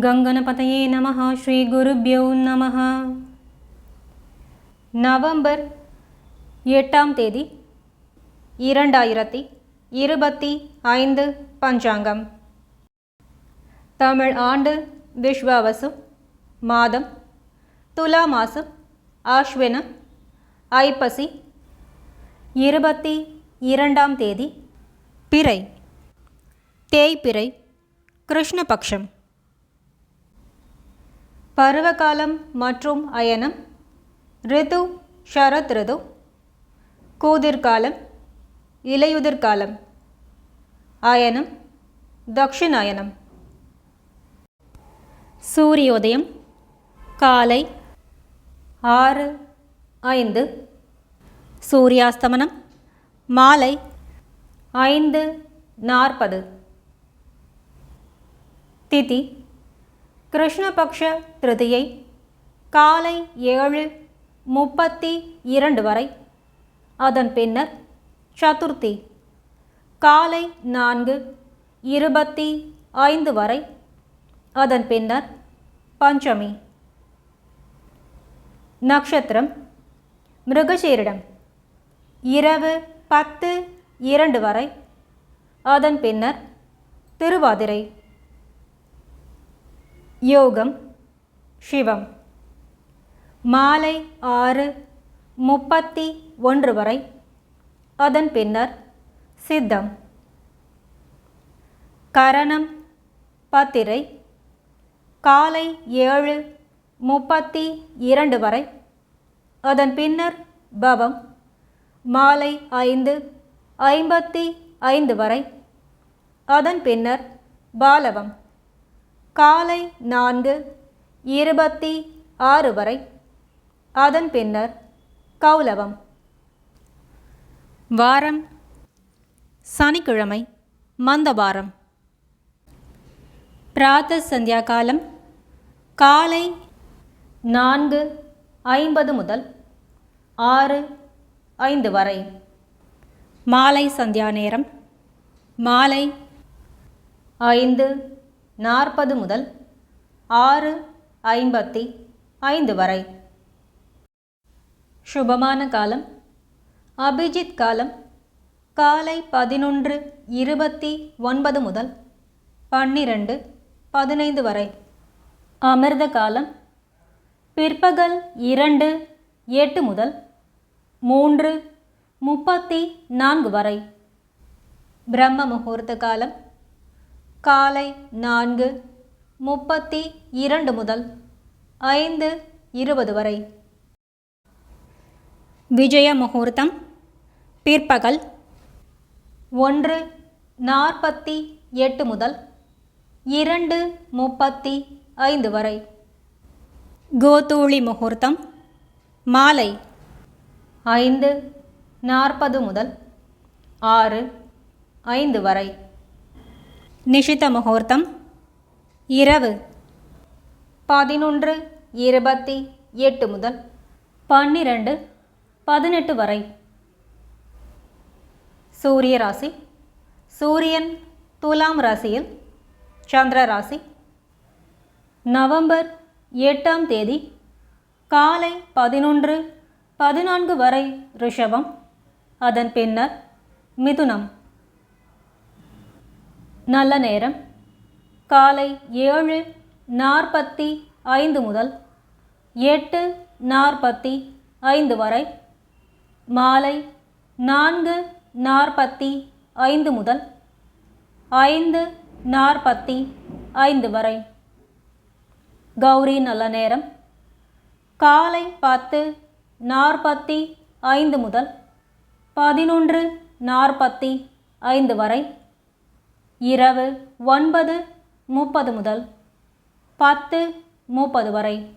கங்கனபதையே நம ஸ்ரீ குருபியோ நம நவம்பர் எட்டாம் தேதி இரண்டாயிரத்தி இருபத்தி ஐந்து பஞ்சாங்கம். தமிழ் ஆண்டு விஸ்வாவசு மாதம் துலா மாசம் ஆஷ்வின ஐப்பசி இருபத்தி இரண்டாம் தேதி பிறை தேய்பிறை கிருஷ்ணபக்ஷம். பருவகாலம் மற்றும் அயனம். ரிது ஷரத் ரிது. கூதிர்காலம் இலையுதிர்காலம். அயனம் தக்ஷிணாயனம். சூரியோதயம் காலை ஆறு ஐந்து. சூரியாஸ்தமனம் மாலை ஐந்து நாற்பது. திதி கிருஷ்ணபக்ஷ திருதியை காலை ஏழு முப்பத்தி இரண்டு வரை. அதன் பின்னர் சதுர்த்தி காலை நான்கு இருபத்தி ஐந்து வரை. அதன் பின்னர் பஞ்சமி. நக்ஷத்திரம் மிருகசீரிடம் இரவு பத்து இரண்டு வரை. அதன் பின்னர் திருவாதிரை. யோகம் சிவம். மாலை ஆறு முப்பத்தி ஒன்று வரை. அதன் பின்னர் சித்தம். கரணம் பத்திரை. காலை ஏழு முப்பத்தி இரண்டு வரை. அதன் பின்னர் பவம். மாலை ஐந்து ஐம்பத்தி ஐந்து வரை. அதன் பின்னர் பாலவம். காலை நான்கு இருபத்தி ஆறு வரை. அதன் பின்னர் கௌலவம். வாரம் சனிக்கிழமை மந்தவாரம். பிராத்த சந்தியா காலம் காலை நான்கு ஐம்பது முதல் ஆறு ஐந்து வரை. மாலை சந்தியா நேரம் மாலை ஐந்து நாற்பது முதல் ஆறு ஐம்பத்தி ஐந்து வரை. சுபமான காலம். அபிஜித் காலம். காலை பதினொன்று இருபத்தி ஒன்பது முதல் பன்னிரண்டு பதினைந்து வரை. அமிர்த காலம். பிற்பகல் இரண்டு எட்டு முதல் மூன்று முப்பத்தி நான்கு வரை. பிரம்ம முகூர்த்த காலம். காலை நான்கு முப்பத்தி இரண்டு முதல் ஐந்து இருபது வரை. விஜய முகூர்த்தம் பிற்பகல் ஒன்று நாற்பத்தி எட்டு முதல் இரண்டு முப்பத்தி ஐந்து வரை. கோதூளி முகூர்த்தம் மாலை ஐந்து நாற்பது முதல் ஆறு ஐந்து வரை. நிஷித முகூர்த்தம். இரவு. பதினொன்று இருபத்தி எட்டு முதல் பன்னிரண்டு பதினெட்டு வரை. சூரிய ராசி. சூரியன் துலாம் ராசியில் சந்திர ராசி. நவம்பர் எட்டாம் தேதி காலை பதினொன்று பதினான்கு வரை ரிஷபம். அதன் பின்னர் மிதுனம். நல்ல நேரம். காலை ஏழு நாற்பத்தி ஐந்து முதல் எட்டு நாற்பத்தி ஐந்து வரை. மாலை நான்கு நாற்பத்தி ஐந்து முதல் ஐந்து நாற்பத்தி ஐந்து வரை. கௌரி நல்ல நேரம். காலை பத்து நாற்பத்தி ஐந்து முதல் பதினொன்று நாற்பத்தி ஐந்து வரை. இரவு ஒன்பது முப்பது முதல் பத்து முப்பது வரை.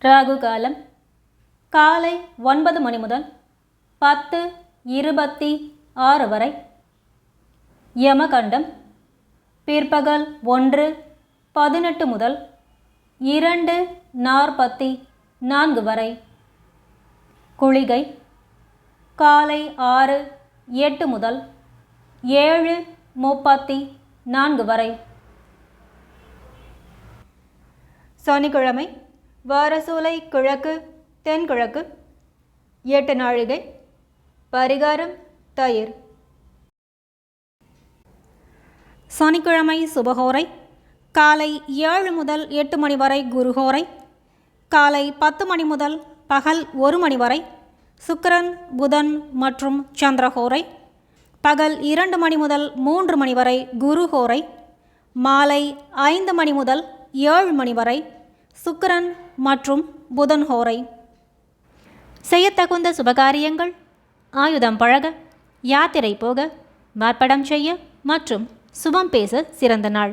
ராகு காலம் காலை ஒன்பது மணி முதல் பத்து இருபத்தி ஆறு வரை. யமகண்டம் பிற்பகல் ஒன்று பதினெட்டு முதல் இரண்டு நாற்பத்தி நான்கு வரை. குளிகை காலை ஆறு எட்டு முதல் ஏழு முப்பத்தி நான்கு வரை. சனிக்கிழமை வாரசூலை கிழக்கு தென்கிழக்கு எட்டு நாழிகை பரிகாரம் தயிர். சனிக்கிழமை சுபகோரை காலை ஏழு முதல் எட்டு மணி வரை குருஹோரை காலை பத்து மணி முதல் பகல் ஒரு மணி வரை சுக்கரன் புதன் மற்றும் சந்திரகோரை பகல் இரண்டு மணி முதல் மூன்று மணி வரை குருஹோரை மாலை ஐந்து மணி முதல் ஏழு மணி வரை சுக்கரன் மற்றும் புதன் ஹோரை செய்யத்தகுந்த சுபகாரியங்கள் ஆயுதம் பழக யாத்திரை போக மார்ப்படம் செய்ய மற்றும் சுபம் பேச சிறந்த நாள்.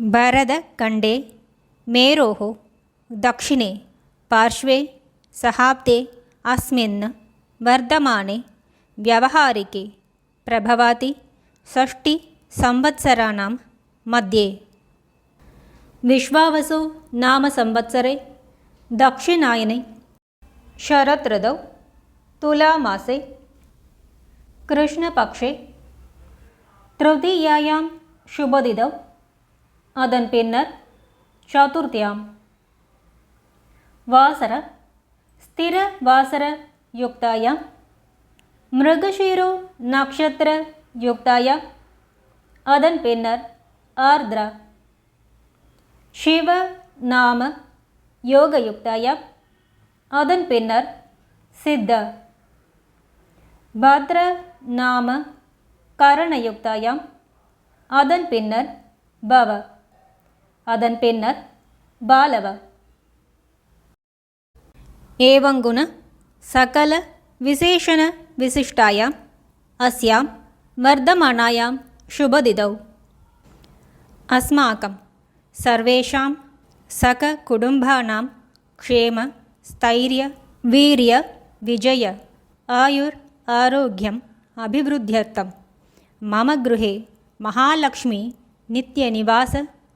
भरतखण्डे मेरोः दक्षिणे पार्श्वे सहाब्दे अस्मिन् वर्धमाने व्यवहारिके प्रभवाति षष्टिसंवत्सराणां मध्ये विश्वावसु नाम संवत्सरे दक्षिणायने शरदृतौ तुलामासे कृष्णपक्षे तृतीयायां शुभदिदौ அதன் பின்னர் சதுர்த்தியாம். வாசர ஸ்திர வாசர யுக்தாயாம். மிருகஷீரோ நக்ஷத்திர யுக்தாயா அதன் பின்னர் ஆர்திரா. சிவ நாம யோக யுக்தாயா அதன் பின்னர் சித்த. பத்ர நாம கரணயுக்தாயாம் அதன் பின்னர் பவ. அதன் பின்னர் பாலவ ஏவங்குண சகல விசேஷண விசிஷ்டாயாம் அஸ்யாம் வர்தமானாயாம் शुभदिदौ अस्माकं सर्वेषां सककुटुम्बानां क्षेम स्थैर्य वीर्य विजय आयुर् आरोग्यम् अभिवृद्ध्यर्थं मम गृहे महालक्ष्मी नित्यनिवास